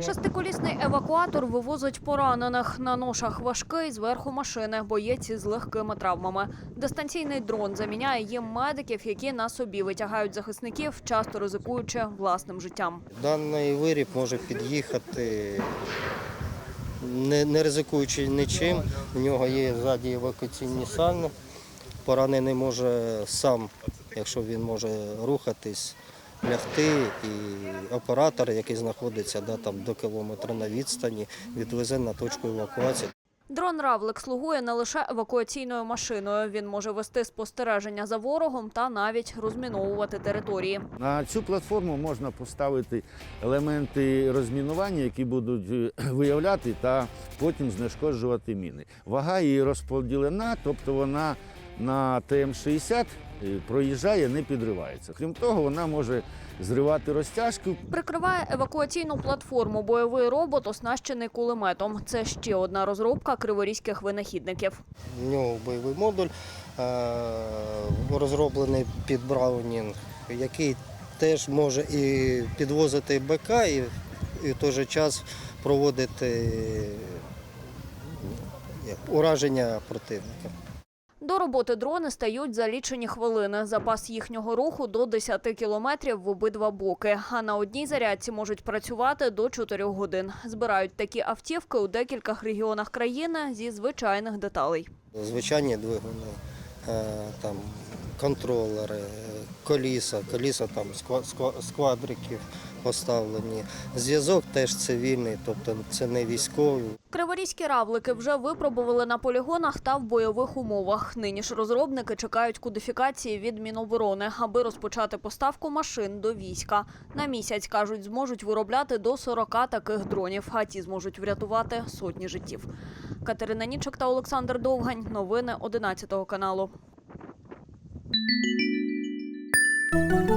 Шестиколісний евакуатор вивозить поранених. На ношах важкий зверху машини, боєць із легкими травмами. Дистанційний дрон заміняє їм медиків, які на собі витягають захисників, часто ризикуючи власним життям. Даний виріб може під'їхати, не, не ризикуючи нічим. У нього є ззаді евакуаційні сальні. Поранений може сам, якщо він може рухатись, лягти, і оператор, який знаходиться да, там, до кілометра на відстані, відвезе на точку евакуації. Дрон Равлик слугує не лише евакуаційною машиною. Він може вести спостереження за ворогом та навіть розміновувати території. На цю платформу можна поставити елементи розмінування, які будуть е, виявляти та потім знешкоджувати міни. Вага її розподілена, тобто вона на ТМ-60 е, проїжджає, не підривається. Крім того, вона може зривати розтяжку, Прикриває евакуаційну платформу бойовий робот, оснащений кулеметом. Це ще одна розробка криворізьких винахідників. У нього бойовий модуль е, розроблений під Браунінг, який теж може і підвозити БК, і, і в той же час проводити ураження противника. До роботи дрони стають за лічені хвилини. Запас їхнього руху до 10 кілометрів в обидва боки. А на одній зарядці можуть працювати до 4 годин. Збирають такі автівки у декількох регіонах країни зі звичайних деталей. Звичайні двигуни, е, там, контролери, коліса, коліса там з поставлені. Зв'язок теж цивільний, тобто це не військовий. Криворізькі равлики вже випробували на полігонах та в бойових умовах. Нині ж розробники чекають кодифікації від Міноборони, аби розпочати поставку машин до війська. На місяць, кажуть, зможуть виробляти до 40 таких дронів, а ті зможуть врятувати сотні життів. Катерина Нічик та Олександр Довгань. Новини 11 каналу. Thank you.